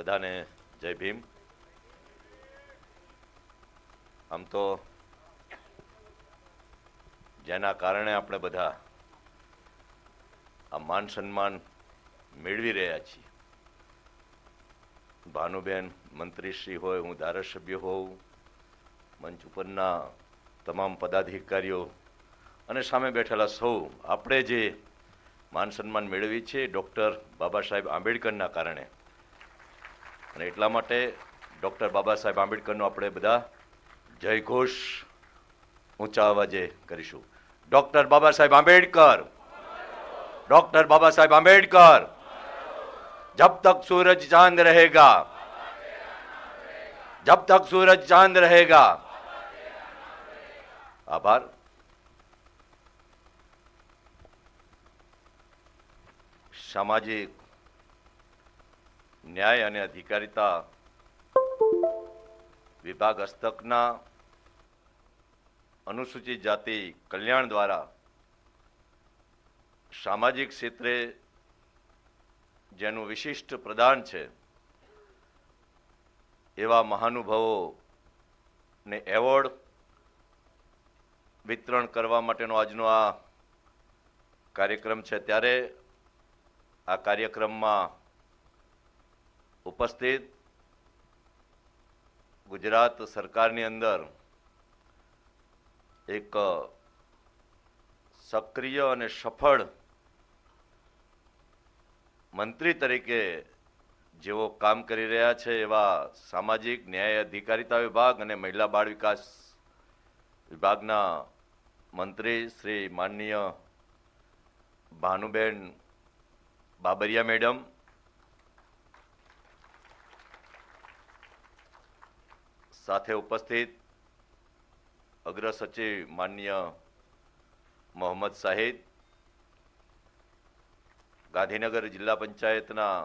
બધાને જય ભીમ. આમ તો જેના કારણે આપણે બધા આ માન સન્માન મેળવી રહ્યા છીએ. ભાનુબેન મંત્રીશ્રી હોય, હું ધારાસભ્ય હોઉં, મંચ ઉપરના તમામ પદાધિકારીઓ અને સામે બેઠેલા સૌ, આપણે જે માન સન્માન મેળવી છે ડૉક્ટર બાબા સાહેબ આંબેડકરના કારણે અને એટલા માટે ડૉક્ટર બાબા સાહેબ આંબેડકરનો આપણે બધા જય ઘોષ ઊંચા અવાજે કરીશું. ડૉક્ટર બાબા સાહેબ આંબેડકર! ડૉક્ટર બાબા સાહેબ આંબેડકર! જબ તક સૂરજ ચાંદ રહેગા! જબ તક સૂરજ ચાંદ રહેગા! આભાર. સામાજિક ન્યાય અને અધિકારિતા વિભાગ હસ્તકના અનુસૂચિત જાતિ કલ્યાણ દ્વારા સામાજિક ક્ષેત્રે જેનું વિશિષ્ટ પ્રદાન છે, એવા મહાનુભાવો ને એવોર્ડ વિતરણ કરવા માટેનો આજનો આ કાર્યક્રમ છે. ત્યારે આ કાર્યક્રમમાં ઉપસ્થિત ગુજરાત સરકારની અંદર એક સક્રિય અને સફળ મંત્રી તરીકે જેઓ કામ કરી રહ્યા છે એવા સામાજિક ન્યાય અધિકારીતા વિભાગ અને મહિલા બાળ વિકાસ વિભાગના મંત્રી શ્રી માનનીય ભાનુબેન બાબરિયા મેડમ સાથે ઉપસ્થિત અગ્ર સચિવ માનનીય મોહમ્મદ સાહિદ, ગાંધીનગર જિલ્લા પંચાયતના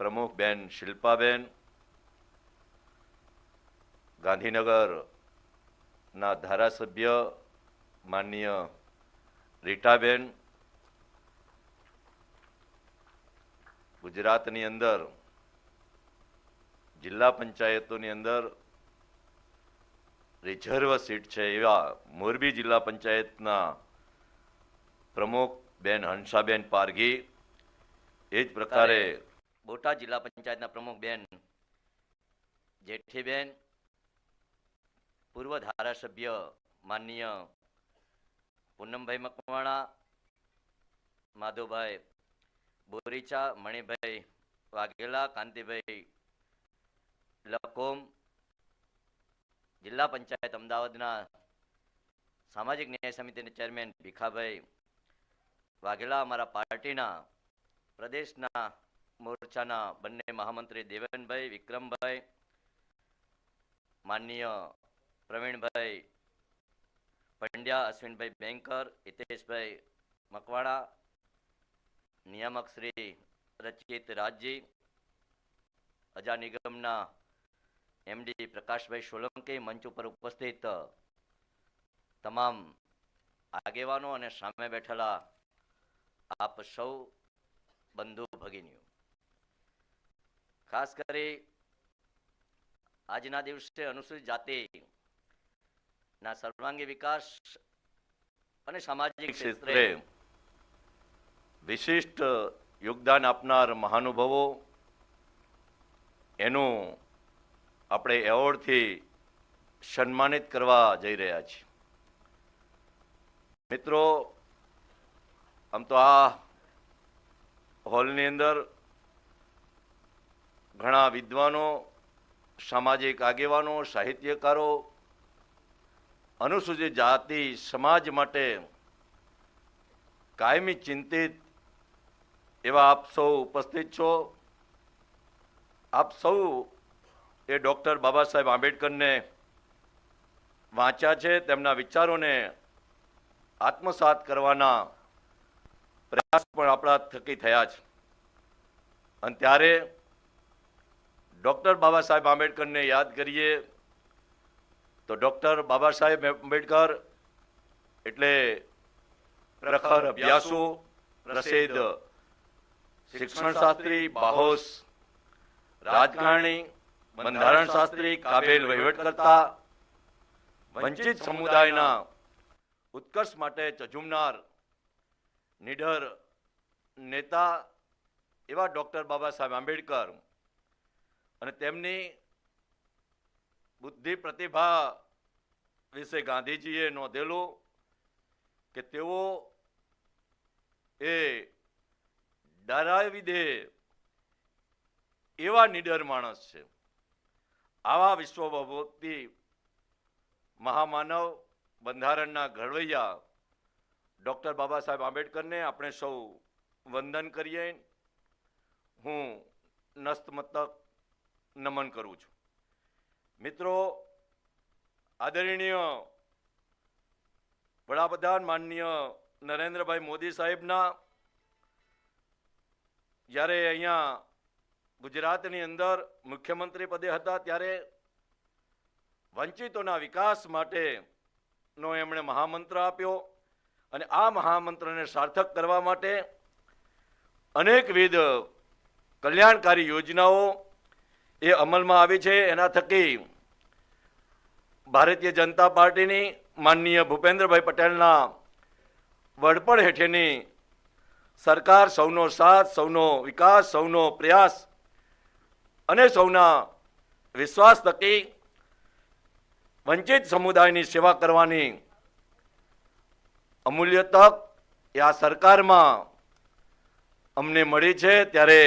પ્રમુખ બેન શિલ્પાબેન, ગાંધીનગરના ધારાસભ્ય માન્ય રીટાબેન, ગુજરાતની અંદર જિલ્લા પંચાયતોની અંદર રિઝર્વ સીટ છે એવા મોરબી જિલ્લા પંચાયતના પ્રમુખ બેન હંસાબેન પારઘી. એ જ પ્રકારે બોટાદ જિલ્લા પંચાયતના પ્રમુખ બેન જેઠીબેન, પૂર્વ ધારાસભ્ય માનનીય પૂનમભાઈ મકવાણા, માધવભાઈ બોરીચા, મણિભાઈ વાઘેલા, કાંતિભાઈ લકોમ જિલ્લા પંચાયત અમદાવાદના સામાજિક ન્યાય સમિતિના ચેરમેન ભીખાભાઈ વાઘેલા અમારા પાર્ટીના પ્રદેશના મોરચાના બંને મહામંત્રી દેવનભાઈ વિક્રમભાઈ, માનનીય પ્રવીણભાઈ પંડ્યા, અશ્વિનભાઈ બેંકર, હિતેશભાઈ મકવાણા, નિયામક શ્રી રચિત રાજજી અજા નિગમના એમડી પ્રકાશભાઈ સોલંકી મંચ ઉપર ઉપસ્થિત તમામ આગેવાનો અને સામે બેઠેલા આપ સૌ બંધુ ભગીનીઓ. ખાસ કરી આજના દિવસે અનુસૂચિત જાતિ ના સર્વાંગી વિકાસ અને સામાજિક ક્ષેત્રે વિશિષ્ટ યોગદાન આપનાર મહાનુભાવો એનું આપણે એવોર્ડથી સન્માનિત કરવા જઈ રહ્યા છીએ. મિત્રો, આમ તો આ હોલની અંદર ઘણા વિદ્વાનો, સામાજિક આગેવાનો, સાહિત્યકારો, અનુસૂચિત જાતિ, સમાજ માટે કાયમી ચિંતિત એવા આપ સૌ ઉપસ્થિત છો. આપ સૌ એ ડૉક્ટર બાબા સાહેબ આંબેડકરને વાંચ્યા છે, તેમના વિચારોને આત્મસાત કરવાના પ્રયાસ પણ આપણા થકી થયા છે. અને ત્યારે ડૉક્ટર બાબા સાહેબ આંબેડકરને યાદ કરીએ તો ડૉક્ટર બાબા સાહેબ આંબેડકર એટલે પ્રખર અભ્યાસુ, પ્રસિદ્ધ શિક્ષણ શાસ્ત્રી બાહોશ, રાજકારણી બંધારણ શાસ્ત્રી કાબેલ વહીવટકર્તા વંચિત સમુદાયના ઉત્કર્ષ માટે ઝઝુમનાર નિડર નેતા એવા ડૉક્ટર બાબા સાહેબ આંબેડકર અને તેમની બુદ્ધિ પ્રતિભા વિશે ગાંધીજીએ નોંધેલું કે તેઓ એ ડરાવી દે એવા નિડર માણસ છે. આવા વિશ્વભક્તિ મહામાનવ બંધારણના ઘડવૈયા ડૉક્ટર બાબા સાહેબ આંબેડકરને આપણે સૌ વંદન કરીએ. હું નસ્તમતક નમન કરું છું. મિત્રો, આદરણીય વડાપ્રધાન માનનીય નરેન્દ્રભાઈ મોદી સાહેબના, જ્યારે અહીંયા ગુજરાતની અંદર મુખ્યમંત્રી પદે હતા ત્યારે વંચિતોના વિકાસ માટેનો એમણે મહામંત્ર આપ્યો અને આ મહામંત્રને સાર્થક કરવા માટે અનેકવિધ કલ્યાણકારી યોજનાઓ એ અમલમાં આવી છે. એના થકી ભારતીય જનતા પાર્ટીની માનનીય ભૂપેન્દ્રભાઈ પટેલના વડપણ હેઠળની સરકાર સૌનો સાથ, સૌનો વિકાસ, સૌનો પ્રયાસ અને સૌના વિશ્વાસ થકી વંચિત સમુદાયની સેવા કરવાની અમૂલ્ય તક એ આ સરકારમાં અમને મળી છે ત્યારે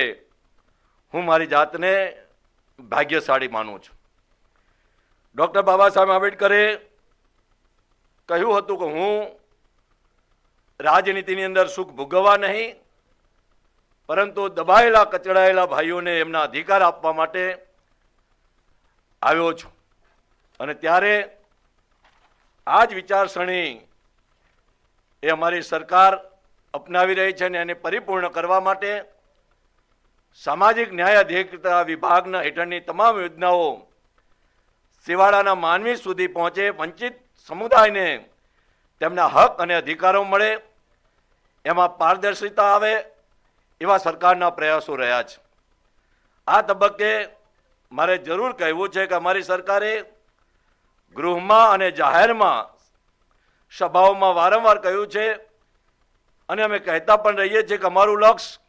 હું મારી જાતને ભાગ્યશાળી માનું છું. ડૉક્ટર બાબા સાહેબ આંબેડકરે કહ્યું હતું કે હું રાજનીતિની અંદર સુખ ભોગવવા નહીં પરંતુ દબાયેલા, કચડાયેલા ભાઈઓને એમના અધિકાર આપવા માટે આવ્યો છું. અને ત્યારે આ જ વિચારસરણી એ અમારી સરકાર અપનાવી રહી છે અને એને પરિપૂર્ણ કરવા માટે સામાજિક ન્યાય અધિકતા વિભાગના હેઠળની તમામ યોજનાઓ શિવાળાના માનવી સુધી પહોંચે, વંચિત સમુદાયને તેમના હક અને અધિકારો મળે, એમાં પારદર્શિતા આવે એવા સરકારના પ્રયાસો રહ્યા છે. આ તબક્કે મારે જરૂર કહેવું છે કે અમારી સરકારે ગૃહમાં અને જાહેરમાં સભાઓમાં વારંવાર કહ્યું છે અને અમે કહેતા પણ રહીએ છીએ કે અમારું લક્ષ્ય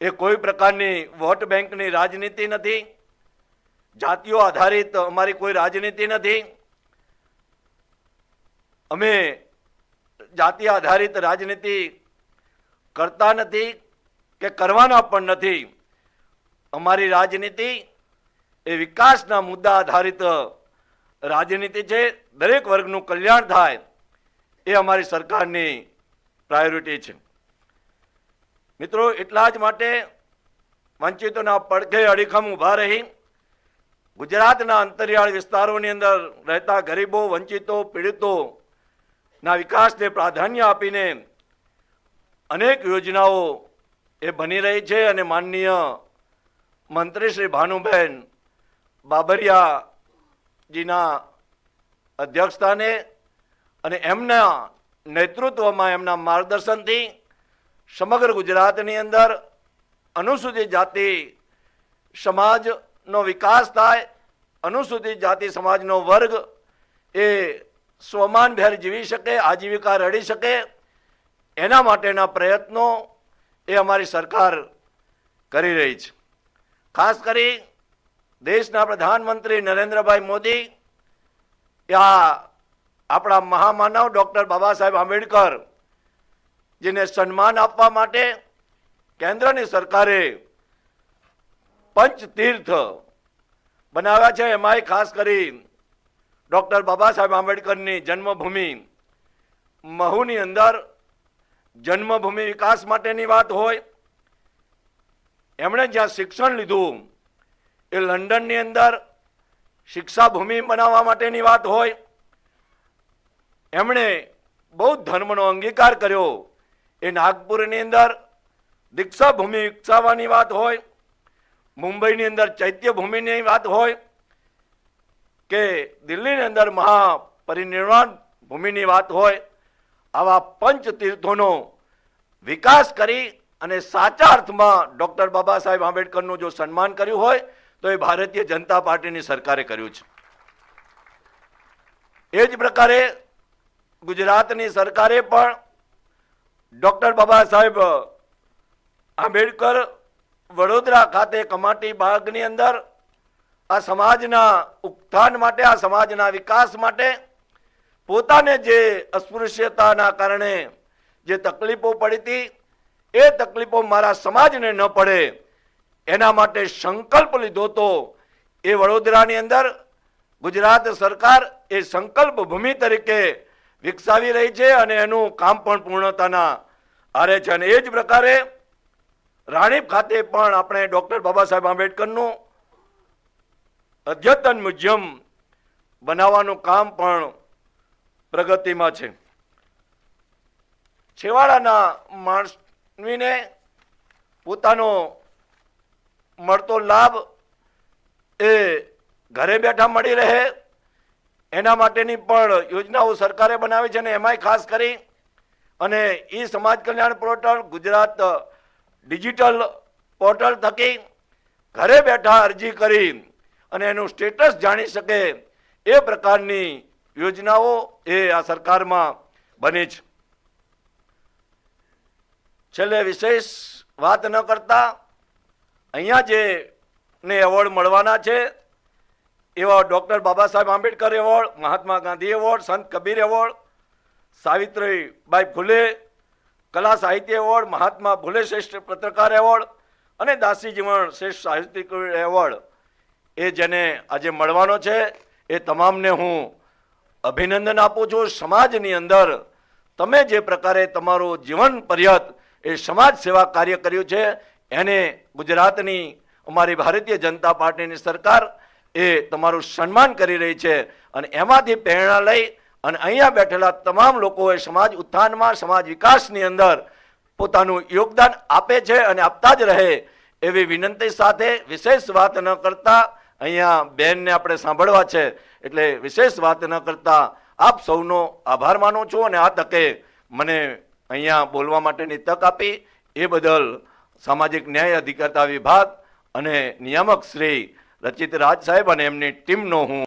એ કોઈ પ્રકારની વોટ બેંકની રાજનીતિ નથી. જાતિઓ આધારિત અમારી કોઈ રાજનીતિ નથી. અમે જાતિ આધારિત રાજનીતિ કરતા નથી. કે કરવાના પણ નથી. અમારી રાજનીતિ એ વિકાસના મુદ્દા આધારિત રાજનીતિ છે. દરેક વર્ગનું કલ્યાણ થાય એ અમારી સરકારની પ્રાયોરિટી છે. મિત્રો, એટલા જ માટે વંચિતોના પડખે અડીખમ ઊભા રહી ગુજરાતના અંતરિયાળ વિસ્તારોની અંદર રહેતા ગરીબો, વંચિતો, પીડિતોના વિકાસને પ્રાધાન્ય આપીને અનેક યોજનાઓ એ બની રહી છે અને માનનીય મંત્રી શ્રી ભાનુબેન બાબરિયાજીના અધ્યક્ષસ્થાને અને એમના નેતૃત્વમાં એમના માર્ગદર્શનથી સમગ્ર ગુજરાતની અંદર અનુસૂચિત જાતિ સમાજનો વિકાસ થાય, અનુસૂચિત જાતિ સમાજનો વર્ગ એ સ્વમાનભેર જીવી શકે, આજીવિકા રડી શકે, એના માટેના પ્રયત્નો એ અમારી સરકાર કરી રહી છે. ખાસ કરી દેશના પ્રધાનમંત્રી નરેન્દ્રભાઈ મોદી આ આપણા મહામાનવ ડૉક્ટર બાબા સાહેબ આંબેડકર જેને સન્માન આપવા માટે કેન્દ્રની સરકારે પંચતીર્થ બનાવ્યા છે. એમાંય ખાસ કરી ડૉક્ટર બાબા સાહેબ આંબેડકરની જન્મભૂમિ મહુની અંદર જન્મભૂમિ વિકાસ માટેની વાત હોય, એમણે જ્યાં શિક્ષણ લીધું, એ લંડનની અંદર શિક્ષાભૂમિ બનાવવા માટેની વાત હોય, એમણે બૌદ્ધ ધર્મનો અંગીકાર કર્યો. એ નાગપુરની અંદર દીક્ષા ભૂમિ વિકસાવવાની વાત હોય, મુંબઈની અંદર ચૈત્ય ભૂમિની વાત હોય, કે દિલ્હીની અંદર મહાપરિનિર્વાણ ભૂમિની વાત હોય આવા પંચ તીર્થોનો વિકાસ કરી અને સાચા અર્થમાં ડૉક્ટર બાબા સાહેબ આંબેડકરનું જો સન્માન કર્યું હોય, તો એ ભારતીય જનતા પાર્ટીની સરકારે કર્યું છે. એ જ પ્રકારે ગુજરાતની સરકારે પણ ડૉક્ટર બાબા સાહેબ આંબેડકર વડોદરા ખાતે કમાટી બાગની અંદર આ સમાજના ઉત્થાન માટે, આ સમાજના વિકાસ માટે પોતાને જે અસ્પૃશ્યતાના કારણે જે તકલીફો પડી હતી એ તકલીફો મારા સમાજને ન પડે, એના માટે સંકલ્પ લીધો તો એ વડોદરાની અંદર ગુજરાત સરકાર એ સંકલ્પ ભૂમિ તરીકે વિકસાવી રહી છે અને એનું કામ પણ પૂર્ણતાના આરે છે. અને એ જ પ્રકારે રાણીપ ખાતે પણ આપણે ડૉક્ટર બાબા સાહેબ આંબેડકરનું અદ્યતન મ્યુઝિયમ બનાવવાનું કામ પણ પ્રગતિમાં છે. છેવાડાના માણસને પોતાનો મળતો લાભ એ ઘરે બેઠા મળી રહે. એના માટેની પણ યોજનાઓ સરકારે બનાવી છે અને એમાંય ખાસ કરી અને E Samaj Kalyan portal, Gujarat digital portal થકી ઘરે બેઠા અરજી કરી અને એનું સ્ટેટસ જાણી શકે એ પ્રકારની યોજનાઓ એ આ સરકારમાં બની છે. છેલ્લે વિશેષ વાત ન કરતા અહીંયા જે ને એવોર્ડ મળવાના છે, એવા doctor Baba Saheb Ambedkar award, Mahatma Gandhi award, Sant Kabir award, Savitribai ફૂલે, કલા સાહિત્ય એવોર્ડ, મહાત્મા ભુલે શ્રેષ્ઠ પત્રકાર એવોર્ડ અને દાસી જીવન શ્રેષ્ઠ સાહિત્યિક એવોર્ડ એ જેને આજે મળવાનો છે, એ તમામને હું અભિનંદન આપું છું સમાજની અંદર. તમે જે પ્રકારે તમારું જીવન પર્યત એ સમાજ સેવા કાર્ય કર્યું છે, એને ગુજરાતની અમારી ભારતીય જનતા પાર્ટીની સરકાર એ તમારું સન્માન કરી રહી છે અને એમાંથી પ્રેરણા લઈ અને અહીંયા બેઠેલા તમામ લોકોએ સમાજ ઉત્થાનમાં, સમાજ વિકાસની અંદર પોતાનું યોગદાન આપે છે અને આપતા જ રહે એવી વિનંતી સાથે વિશેષ વાત ન કરતા અહીંયા બેનને આપણે સાંભળવા છે. એટલે વિશેષ વાત ન કરતા આપ સૌનો આભાર માનું છું અને આ તકે મને અહીંયા બોલવા માટેની તક આપી. એ બદલ સામાજિક ન્યાય અધિકારતા વિભાગ અને નિયામક શ્રી રચિત રાજ સાહેબ અને એમની ટીમનો હું